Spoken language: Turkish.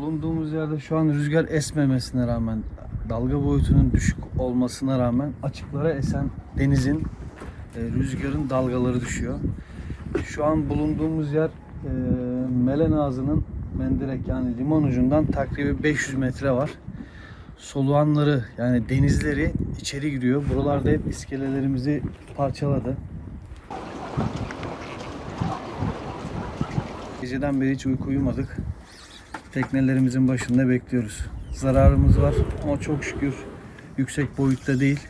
Bulunduğumuz yerde şu an rüzgar esmemesine rağmen, dalga boyutunun düşük olmasına rağmen açıklara esen denizin e, rüzgarın dalgaları düşüyor. Şu an bulunduğumuz yer e, Melen Ağzı'nın Mendirek yani limon ucundan takribi 500 metre var. Soluğanları yani denizleri içeri giriyor. Buralarda hep iskelelerimizi parçaladı. Geceden beri hiç uyku uyumadık. Teknelerimizin başında bekliyoruz. Zararımız var ama çok şükür yüksek boyutta değil.